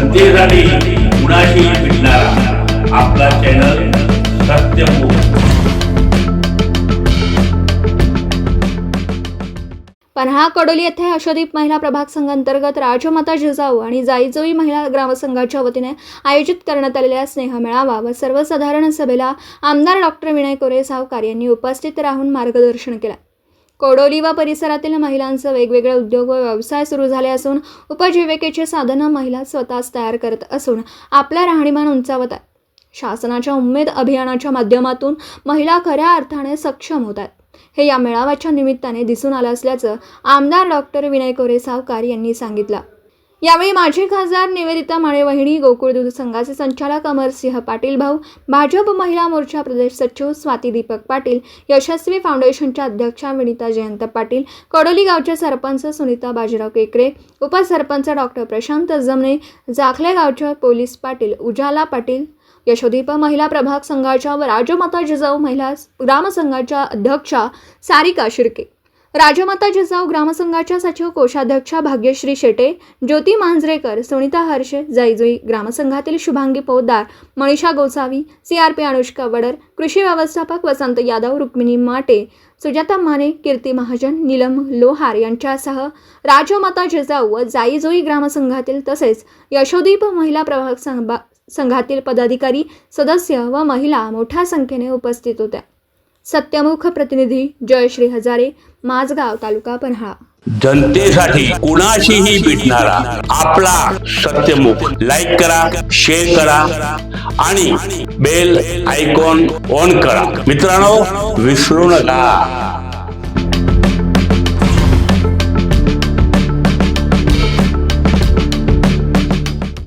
जनतेसाठी कुणाशी भेटणारा. आपला चॅनल सत्यमुख पन्हा कडोली येथे अशोदीप महिला प्रभाग संघांतर्गत राजमाता जिजाऊ आणि जाईजोई महिला ग्रामसंघाच्या वतीने आयोजित करण्यात आलेल्या स्नेहमेळावा व सर्वसाधारण सभेला आमदार डॉक्टर विनय कोरे सावकार यांनी उपस्थित राहून मार्गदर्शन केलं. कोडोली व परिसरातील महिलांचं वेगवेगळे उद्योग व व्यवसाय सुरू झाले असून उपजीविकेची साधनं महिला स्वतःच तयार करत असून आपला राहणीमान उंचावत आहेत शासनाच्या उमेद अभियानाच्या माध्यमातून महिला खऱ्या अर्थाने सक्षम होत आहेत. हे या मेळाव्याच्या निमित्ताने दिसून आलं असल्याचं आमदार डॉक्टर विनय कोरे सावकार यांनी सांगितलं. यावेळी माजी खासदार निवेदिता माळे वहिणी गोकुळ दूध संघाचे संचालक अमरसिंह पाटील भाऊ भाजप महिला मोर्चा प्रदेश सचिव स्वाती दीपक पाटील यशस्वी फाउंडेशनच्या अध्यक्षा विनिता जयंत पाटील कडोली गावचे सरपंच सुनीता बाजीराव केकरे उपसरपंच डॉक्टर प्रशांत जमणे जाखले गावचे पोलीस पाटील उजाला पाटील यशोदीप महिला प्रभाग संघाच्या व राजमाता जिजाऊ महिला ग्रामसंघाच्या अध्यक्षा सारिका शिर्के. राजमाता जिजाऊ ग्रामसंघाच्या सचिव कोषाध्यक्षा Bhagyashree Shete Jyoti Manjrekar Sunita Harshe जैजुई ग्रामसंघातील Shubhangi Poddar Manisha Gosavi C R P Anushka Vadar कृषी व्यवस्थापक वसंत यादव रुक्मिणी माटे सुजाता माने कीर्ती महाजन नीलम लोहार यांच्यासह राजमाता जिजाऊ व जाईजोई ग्रामसंघातील तसेच यशोदीप महिला प्रभाग संघा संघातील पदाधिकारी सदस्य व महिला मोठ्या संख्येने उपस्थित होत्या. सत्यमुख प्रतिनिधी जयश्री हजारे माझगाव तालुका पन्हाळा. जनतेसाठी कुणाशीही भेटणारा आपला सत्यमुख. लाईक करा शेअर करा आणि बेल आयकॉन ऑन करा. मित्रांनो विसरू नका.